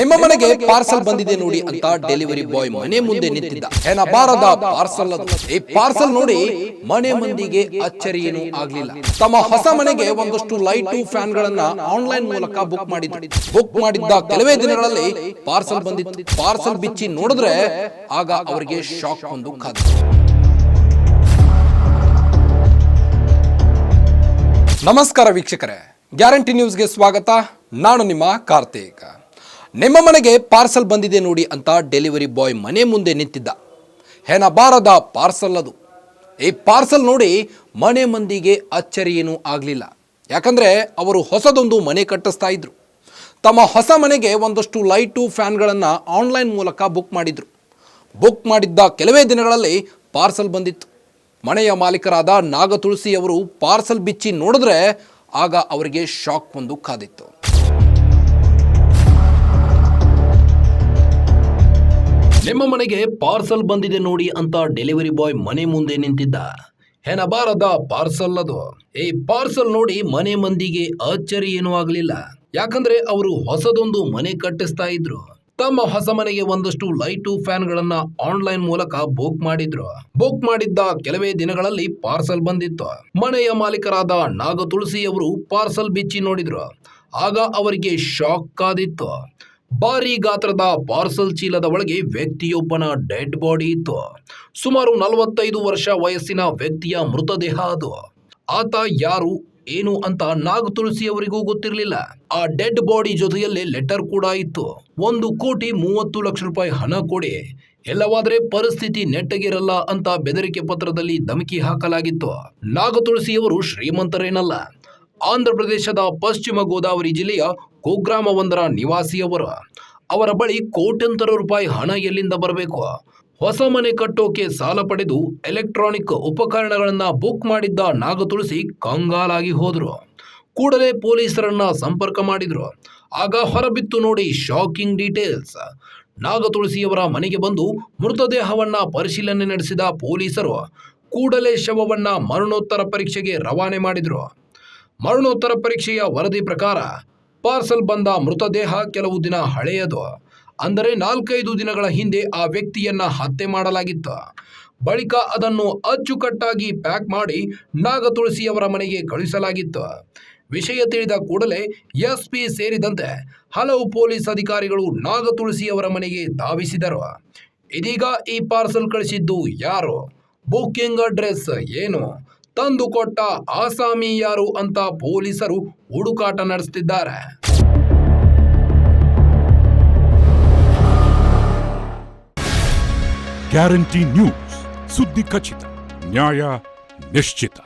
ನಿಮ್ಮ ಮನೆಗೆ ಪಾರ್ಸಲ್ ಬಂದಿದೆ ನೋಡಿ ಅಂತ ಡೆಲಿವರಿ ಬಾಯ್ ಮನೆ ಮುಂದೆ ನಿಂತಿದ್ದ. ಏನ ಬಾರದ ಪಾರ್ಸಲ್ ಅದು. ಈ ಪಾರ್ಸಲ್ ನೋಡಿ ಮನೆ ಮಂದಿಗೆ ಅಚ್ಚರಿ ಏನು ಆಗ್ಲಿಲ್ಲ. ತಮ್ಮ ಹೊಸ ಮನೆಗೆ ಒಂದಷ್ಟು ಲೈಟ್ ಫ್ಯಾನ್ ಗಳನ್ನ ಆನ್ಲೈನ್ ಮೂಲಕ ಬುಕ್ ಮಾಡಿದ್ರು. ಬುಕ್ ಮಾಡಿದ್ದ ಕೆಲವೇ ದಿನಗಳಲ್ಲಿ ಪಾರ್ಸಲ್ ಬಂದಿತ್ತು. ಪಾರ್ಸಲ್ ಬಿಚ್ಚಿ ನೋಡಿದ್ರೆ ಆಗ ಅವರಿಗೆ ಶಾಕ್ ಒಂದು ಖಾತೆ ನಮಸ್ಕಾರ ವೀಕ್ಷಕರೇ. ಗ್ಯಾರಂಟಿ ನ್ಯೂಸ್ಗೆ ಸ್ವಾಗತ. ನಾನು ನಿಮ್ಮ ಕಾರ್ತಿಕ್. ನಿಮ್ಮ ಮನೆಗೆ ಪಾರ್ಸಲ್ ಬಂದಿದೆ ನೋಡಿ ಅಂತ ಡೆಲಿವರಿ ಬಾಯ್ ಮನೆ ಮುಂದೆ ನಿಂತಿದ್ದ. ಹೆನ ಬಾರದ ಪಾರ್ಸಲ್ ಅದು. ಈ ಪಾರ್ಸಲ್ ನೋಡಿ ಮನೆ ಮಂದಿಗೆ ಅಚ್ಚರಿ ಏನೂ ಆಗಲಿಲ್ಲ. ಯಾಕಂದರೆ ಅವರು ಹೊಸದೊಂದು ಮನೆ ಕಟ್ಟಿಸ್ತಾ ಇದ್ರು. ತಮ್ಮ ಹೊಸ ಮನೆಗೆ ಒಂದಷ್ಟು ಲೈಟು, ಫ್ಯಾನ್ಗಳನ್ನು ಆನ್ಲೈನ್ ಮೂಲಕ ಬುಕ್ ಮಾಡಿದ್ರು. ಬುಕ್ ಮಾಡಿದ್ದ ಕೆಲವೇ ದಿನಗಳಲ್ಲಿ ಪಾರ್ಸಲ್ ಬಂದಿತ್ತು. ಮನೆಯ ಮಾಲೀಕರಾದ ನಾಗತುಳಸಿ ಅವರು ಪಾರ್ಸಲ್ ಬಿಚ್ಚಿ ನೋಡಿದ್ರೆ ಆಗ ಅವರಿಗೆ ಶಾಕ್ ಒಂದು ಕಾದಿತ್ತು. ನಿಮ್ಮ ಮನೆಗೆ ಪಾರ್ಸಲ್ ಬಂದಿದೆ ನೋಡಿ ಅಂತ ಡೆಲಿವರಿ ಬಾಯ್ ಮನೆ ಮುಂದೆ ನಿಂತಿದ್ದ. ಹೆನಬಾರದ ಪಾರ್ಸಲ್ ಅದು. ಈ ಪಾರ್ಸಲ್ ನೋಡಿ ಮನೆ ಮಂದಿಗೆ ಅಚ್ಚರಿ ಏನೂ ಆಗಲಿಲ್ಲ. ಯಾಕಂದ್ರೆ ಅವರು ಹೊಸದೊಂದು ಮನೆ ಕಟ್ಟಿಸ್ತಾ ಇದ್ರು. ತಮ್ಮ ಹೊಸ ಮನೆಗೆ ಒಂದಷ್ಟು ಲೈಟು ಫ್ಯಾನ್ಗಳನ್ನ ಆನ್ಲೈನ್ ಮೂಲಕ ಬುಕ್ ಮಾಡಿದ್ರು. ಬುಕ್ ಮಾಡಿದ್ದ ಕೆಲವೇ ದಿನಗಳಲ್ಲಿ ಪಾರ್ಸಲ್ ಬಂದಿತ್ತು. ಮನೆಯ ಮಾಲೀಕರಾದ ನಾಗ ತುಳಸಿ ಅವರು ಪಾರ್ಸಲ್ ಬಿಚ್ಚಿ ನೋಡಿದ್ರು. ಆಗ ಅವರಿಗೆ ಶಾಕ್ ಕಾದಿತ್ತು ಭಾರಿ ಗಾತ್ರದ ಪಾರ್ಸಲ್ ಚೀಲದ ಒಳಗೆ ವ್ಯಕ್ತಿಯೊಬ್ಬನ ಡೆಡ್ ಬಾಡಿ ಇತ್ತು. ಸುಮಾರು ನಲವತ್ತೈದು ವರ್ಷ ವಯಸ್ಸಿನ ವ್ಯಕ್ತಿಯ ಮೃತದೇಹ ಅದು. ಆತ ಯಾರು, ಏನು ಅಂತ ನಾಗ ತುಳಸಿ ಅವರಿಗೂ ಗೊತ್ತಿರಲಿಲ್ಲ. ಆ ಡೆಡ್ ಬಾಡಿ ಜೊತೆಯಲ್ಲೇ ಲೆಟರ್ ಕೂಡ ಇತ್ತು. ಒಂದು ಕೋಟಿ ಮೂವತ್ತು ಲಕ್ಷ ರೂಪಾಯಿ ಹಣ ಕೊಡಿ, ಎಲ್ಲವಾದರೆ ಪರಿಸ್ಥಿತಿ ನೆಟ್ಟಗಿರಲ್ಲ ಅಂತ ಬೆದರಿಕೆ ಪತ್ರದಲ್ಲಿ ಧಮಕಿ ಹಾಕಲಾಗಿತ್ತು. ನಾಗ ತುಳಸಿಯವರು ಶ್ರೀಮಂತರೇನಲ್ಲ. ಆಂಧ್ರ ಪ್ರದೇಶದ ಪಶ್ಚಿಮ ಗೋದಾವರಿ ಜಿಲ್ಲೆಯ ಕುಗ್ರಾಮವೊಂದರ ನಿವಾಸಿಯವರು. ಅವರ ಬಳಿ ಕೋಟ್ಯಂತರ ರೂಪಾಯಿ ಹಣ ಎಲ್ಲಿಂದ ಬರಬೇಕು? ಹೊಸ ಮನೆ ಕಟ್ಟೋಕೆ ಸಾಲ ಪಡೆದು ಎಲೆಕ್ಟ್ರಾನಿಕ್ ಉಪಕರಣಗಳನ್ನು ಬುಕ್ ಮಾಡಿದ್ದ ನಾಗತುಳಸಿ ಕಂಗಾಲಾಗಿ ಹೋದರು. ಕೂಡಲೇ ಪೊಲೀಸರನ್ನ ಸಂಪರ್ಕ ಮಾಡಿದರು. ಆಗ ಹೊರಬಿತ್ತು ನೋಡಿ ಶಾಕಿಂಗ್ ಡೀಟೇಲ್ಸ್. ನಾಗತುಳಸಿಯವರ ಮನೆಗೆ ಬಂದು ಮೃತದೇಹವನ್ನ ಪರಿಶೀಲನೆ ನಡೆಸಿದ ಪೊಲೀಸರು ಕೂಡಲೇ ಶವವನ್ನ ಮರಣೋತ್ತರ ಪರೀಕ್ಷೆಗೆ ರವಾನೆ ಮಾಡಿದ್ರು. ಮರಣೋತ್ತರ ಪರೀಕ್ಷೆಯ ವರದಿ ಪ್ರಕಾರ ಪಾರ್ಸಲ್ ಬಂದ ಮೃತದೇಹ ಕೆಲವು ದಿನ ಹಳೆಯದು. ಅಂದರೆ ನಾಲ್ಕೈದು ದಿನಗಳ ಹಿಂದೆ ಆ ವ್ಯಕ್ತಿಯನ್ನ ಹತ್ಯೆ ಮಾಡಲಾಗಿತ್ತು. ಬಳಿಕ ಅದನ್ನು ಅಚ್ಚುಕಟ್ಟಾಗಿ ಪ್ಯಾಕ್ ಮಾಡಿ ನಾಗ ತುಳಸಿಯವರ ಮನೆಗೆ ಕಳುಹಿಸಲಾಗಿತ್ತು. ವಿಷಯ ತಿಳಿದ ಕೂಡಲೇ ಎಸ್ಪಿ ಸೇರಿದಂತೆ ಹಲವು ಪೊಲೀಸ್ ಅಧಿಕಾರಿಗಳು ನಾಗ ತುಳಸಿಯವರ ಮನೆಗೆ ಧಾವಿಸಿದರು. ಇದೀಗ ಈ ಪಾರ್ಸಲ್ ಕಳಿಸಿದ್ದು ಯಾರು? ಬುಕ್ಕಿಂಗ್ ಅಡ್ರೆಸ್ ಏನು? ತಂದು ಕೊಟ್ಟ ಆಸಾಮಿ ಯಾರು ಅಂತ ಪೊಲೀಸರು ಹುಡುಕಾಟ ನಡೆಸುತ್ತಿದ್ದಾರೆ ಗ್ಯಾರಂಟಿ ನ್ಯೂಸ್. ಸುದ್ದಿ ಖಚಿತ ನ್ಯಾಯ ನಿಶ್ಚಿತ.